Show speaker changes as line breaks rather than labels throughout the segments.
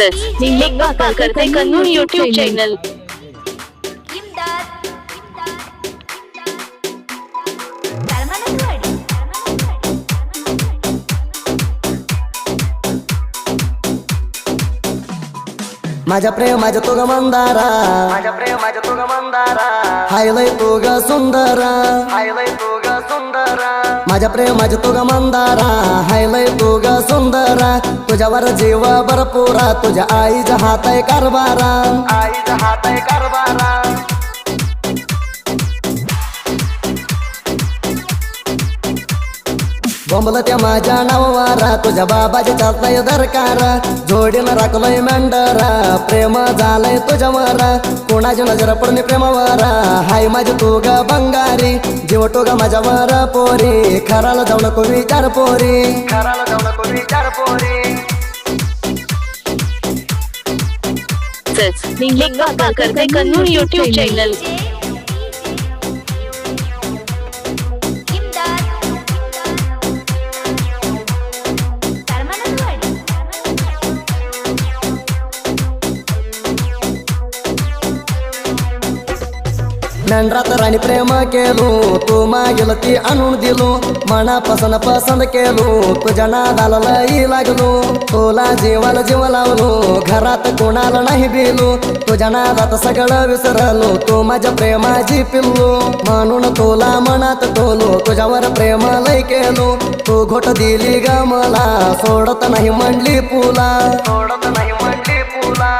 निंगलिंग करते Kannur YouTube channel
इमदाद धर्मानंदवाडी
माझ्या प्रेमाच्या तुग मंदारा.
माझ्या प्रेमाच्या तुग मंदारा
हायलय तुग सुंदर
हायलय तुग सुंदर.
माझ्या प्रेमाच्या तुग मंदारा हायलय तुग सुंदर. तुझ्यावर जीव भरपुरा तुझ्या आईच्या हात आहे कारभारा.
आईचा हात आहे कारभारा.
बोंबल त्या माझ्या नावारा तुझ्या बाबाच्या चालतंय दरकार. जोडीनं राखलंय मेंढरा प्रेम झालंय तुझ्यावर. कोणाची नजर पडली प्रेमावर? हाय माझी तुग बंगारी. जीव टोग माझ्यावर पोरी. खराला जाऊ नको विचार पोरी.
खराला जाऊ नको विचार पोरी.
निंगलिंग करते कन्नूर यूट्यूब चॅनल
खंडात राणी प्रेम केलो तू मागेल ती आणून दिलो. मनापासून पसंत केलो तुझ्या नादाला लई लागलो. तुला जीवाला जीव लावलो घरात कोणाला नाही बिलो. तुझ्या नादात सगळं विसरलो तू माझ्या प्रेमाची पिल्लो. म्हणून तुला मनात टोलो तुझ्यावर प्रेम लई केलो. तू घोट दिली ग मला सोडत नाही म्हणली पुला.
सोडत नाही म्हणली पुला.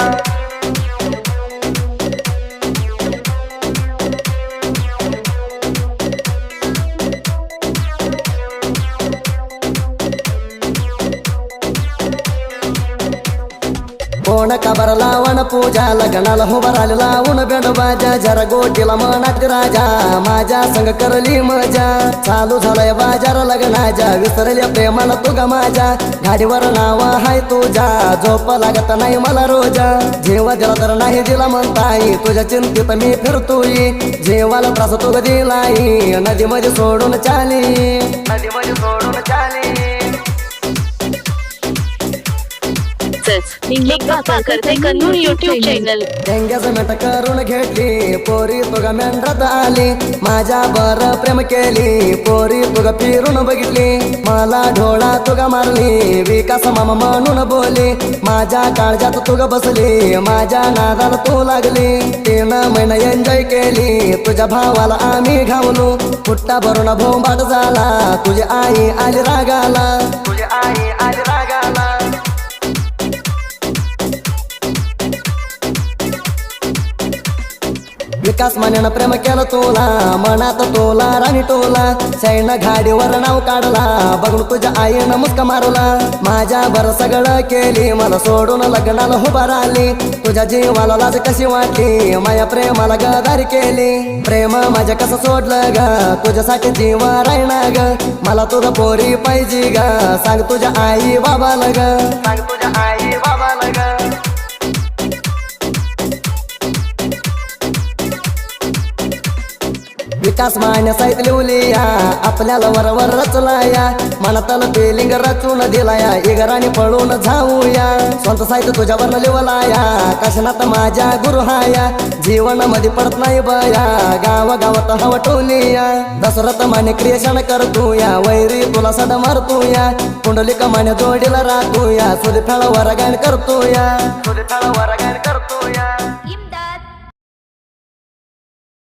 कोण काबर लावण पूजा? लग्नाला हो हुबार लावून बेड बाजा. जरा गोटीला मनात राजा. माझ्या संग करली मजा. चालू झालंय बाजार लग्नाच्या विसरल्या प्रेमाला तुगा माझ्या गाडीवर नाव हाय तुझ्या झोप लागत नाही मला रोजा. जेव्हा दिला तर नाही दिला म्हणताय तुझ्या चिंतित मी फिरतोय. जेवाला त्रास तुग दिलाई नदी मध्ये सोडून चाली.
नदी मध्ये सोडून चाली.
निंगलिंग करते कन्नूर यूट्यूब चॅनल
एंगेजमेंट करून घेतली पोरी तुगा मेंढरात आली. माझ्या बर प्रेम केली पोरी तुगा फिरून बघितली. मला ढोळा तुगा मारली विकास मामा म्हणून बोली. माझ्या काळजात तुगा बसली माझ्या नादाला तू लागली. तीन महिना एन्जॉय केली तुझ्या भावाला आम्ही घावलो. पुट्टा भरून भोंबाट झाला तुझी आई आली रागाला.
तुझी आई
विकास मान्यानं प्रेम केलं तोला मनात तोला राणी टोला. सैन गाडीवर नाव काढला बघून तुझ्या आईनं मुस्का मारला. माझ्या बर सगळं केली मला सोडून लग्नाला उभा राहिली. तुझ्या जीवाला लाज कशी वाटली माझ्या प्रेमाला गदारी केली. प्रेम माझ्या कसं सोडलं ग तुझ्यासाठी जीव राहणार ग. मला तुझं पोरी पाहिजे ग सांग तुझ्या आई बाबाला ग.
सांग तुझ्या आई
विकास मान्य साहित्य लिवलिया. आपल्याला वरवर रचलाया. मनातलं पेलिंग रचून दिलाया. इगराने पळून जाऊया. स्वंत साहित्य तुझ्यावर लिवलाया. कशनात माझ्या गुरुहाया जीवनमध्ये पडत नाही बया. गाव गावात हवटोलिया दसरथ माने क्रिएशन करतोया वैरी तुला सड मारतोया. कुंडलिक मान्य जोडीला राहतोया. सुधी वरगाण गाण करतोया.
तुझे तळवर